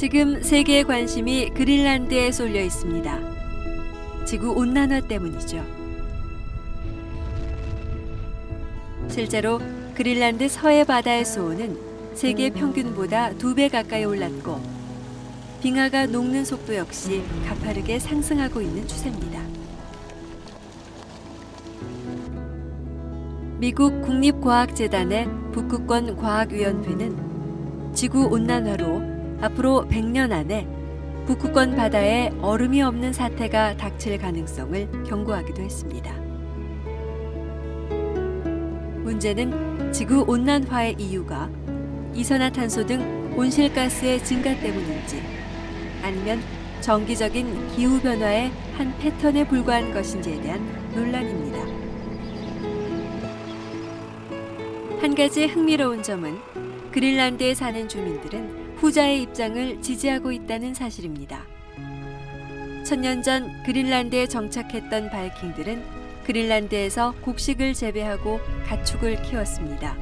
지금 세계의 관심이 그린란드에 쏠려 있습니다. 지구 온난화 때문이죠. 실제로 그린란드 서해 바다의 수온은 세계 평균보다 두 배 가까이 올랐고 빙하가 녹는 속도 역시 가파르게 상승하고 있는 추세입니다. 미국 국립과학재단의 북극권 과학위원회는 지구 온난화로 앞으로 100년 안에 북극권 바다에 얼음이 없는 사태가 닥칠 가능성을 경고하기도 했습니다. 문제는 지구 온난화의 이유가 이산화탄소 등 온실가스의 증가 때문인지 아니면 정기적인 기후 변화의 한 패턴에 불과한 것인지에 대한 논란입니다. 한 가지 흥미로운 점은 그린란드에 사는 주민들은 후자의 입장을 지지하고 있다는 사실입니다. 천년 전 그린란드에 정착했던 바이킹들은 그린란드에서 곡식을 재배하고 가축을 키웠습니다.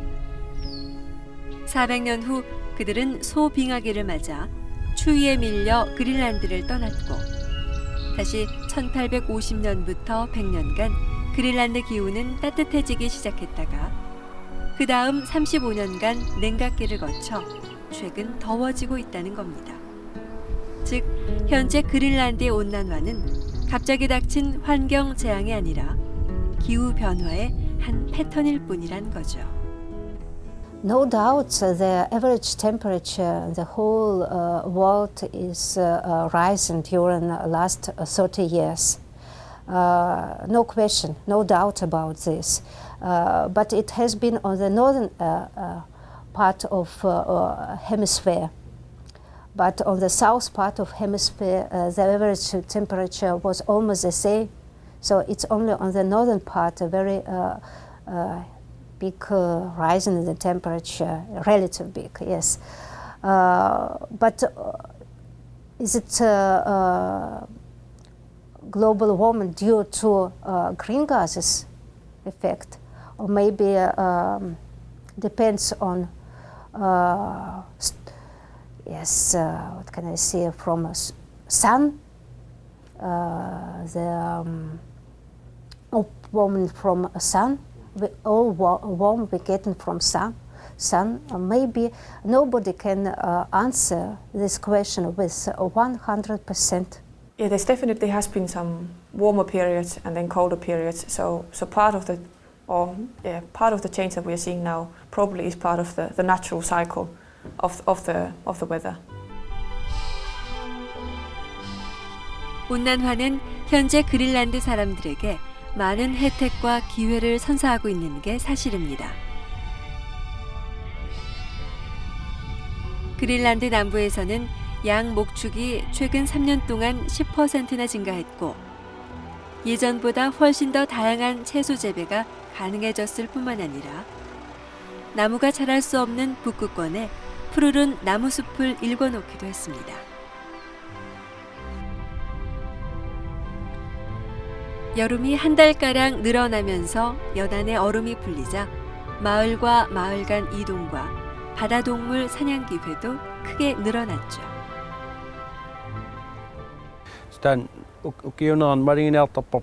400년 후 그들은 소빙하기를 맞아 추위에 밀려 그린란드를 떠났고 다시 1850년부터 100년간 그린란드 기후는 따뜻해지기 시작했다가 그 다음 35년간 냉각기를 거쳐 최근 더워지고 있다는 겁니다. 즉 현재 그린란드의 온난화는 갑자기 닥친 환경 재앙이 아니라 기후 변화의 한 패턴일 뿐이란 거죠. No doubt, uh, the average temperature in the whole uh, world is uh, uh, rising during the last uh, 30 years. Uh, no question, no doubt about this. Uh, but it has been on the northern uh, uh, part of uh, uh, hemisphere. But on the south part of hemisphere, uh, the average temperature was almost the same. So it's only on the northern part a very big rise in the temperature, relative big, yes. But is it global warming due to uh, green gases effect, or maybe uh, um, depends on uh, yes, uh, what can I say from s- sun, uh, the um, from sun, we all wa- warm we getting from sun. Sun, maybe nobody can uh, answer this question with uh, 100%. Yeah, there's definitely has been some warmer periods and then colder periods. So, so part of the, or yeah, part of the change that we are seeing now probably is part of the, the natural cycle of, of the of the weather. 온난화는 현재 그린란드 사람들에게 많은 혜택과 기회를 선사하고 있는 게 사실입니다. 그린란드 남부에서는 양 목축이 최근 3년 동안 10%나 증가했고 예전보다 훨씬 더 다양한 채소 재배가 가능해졌을 뿐만 아니라 나무가 자랄 수 없는 북극권에 푸르른 나무숲을 일궈놓기도 했습니다. 여름이 한 달가량 늘어나면서 연안의 얼음이 풀리자 마을과 마을 간 이동과 바다 동물 사냥 기회도 크게 늘어났죠. Stan ukiunaan marineertarpar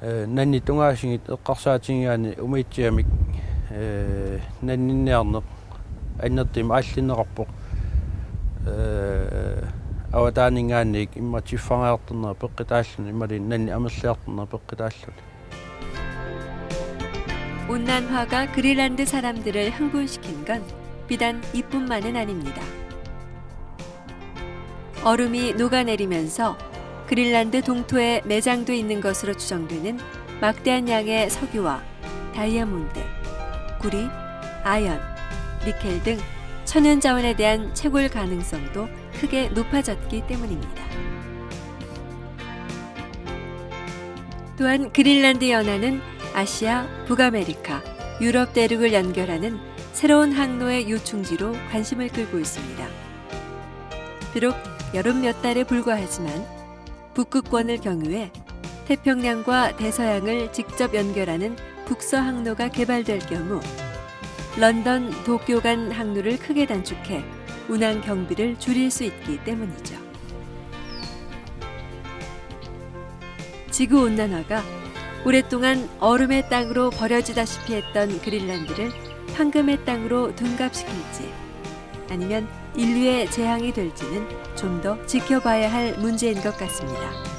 э нанни тунгаасигит эққарсаатингиани умиитсиамик э наннинниарнеқ аннертим ааллиннеқарпоқ э аватаанингаанник имма тиффариартернера пеққитааллуни иммали нанни амерлиартернера пеққитааллуни 온난화가 그린란드 사람들을 흥분시킨 건 비단 이뿐만은 아닙니다. 얼음이 녹아내리면서 그린란드 동토에 매장돼 있는 것으로 추정되는 막대한 양의 석유와 다이아몬드, 구리, 아연, 니켈 등 천연 자원에 대한 채굴 가능성도 크게 높아졌기 때문입니다. 또한 그린란드 연안은 아시아, 북아메리카, 유럽 대륙을 연결하는 새로운 항로의 요충지로 관심을 끌고 있습니다. 비록 여름 몇 달에 불과하지만 북극권을 경유해 태평양과 대서양을 직접 연결하는 북서 항로가 개발될 경우 런던 도쿄 간 항로를 크게 단축해 운항 경비를 줄일 수 있기 때문이죠. 지구 온난화가 오랫동안 얼음의 땅으로 버려지다시피 했던 그린란드를 황금의 땅으로 둔갑시킬지 아니면 인류의 재앙이 될지는 좀 더 지켜봐야 할 문제인 것 같습니다.